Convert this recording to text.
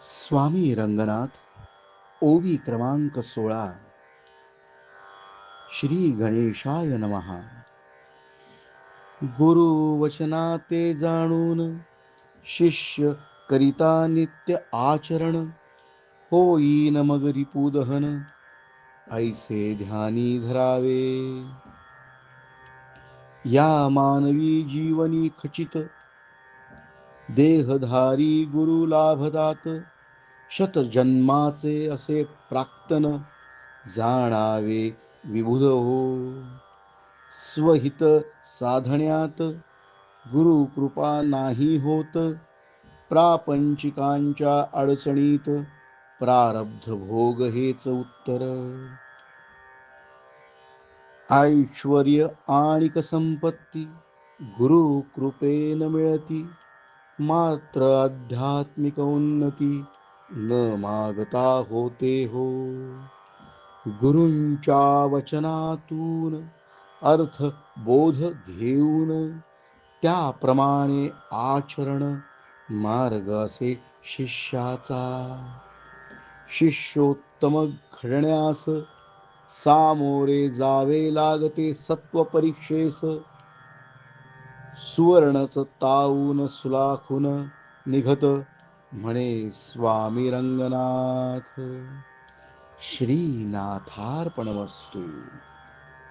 स्वामी रंगनाथ ओवी क्रमांक सोळा. श्री गणेशाय नमहा गुरु वचनाते जाणून शिष्य करिता नित्य आचरण होईन मग रिपुदहन ऐसे ध्यानी धरावे. या मानवी जीवनी खचित देहधारी गुरु लाभदात शतजन्माचे असे प्राक्तन जाणावे विबुध हो. स्वहित साधण्यात गुरु कृपा नाही होत प्रापंचिकांच्या अडचणीत प्रारब्ध भोग हेच उत्तर. ऐश्वर्य आणिक संपत्ती गुरु कृपेन मिळती मात्र आध्यात्मिक उन्नती न मागता होते हो. गुरूंच्या वचनातून अर्थ बोध घेऊन त्याप्रमाणे आचरण मार्ग असे शिष्याचा. शिष्योत्तम घडण्यास सामोरे जावे लागते सत्व परीक्षेस सुवर्णच ताऊन सुलाखून निघत म्हणे स्वामी रंगनाथ श्रीनाथार्पण वस्तू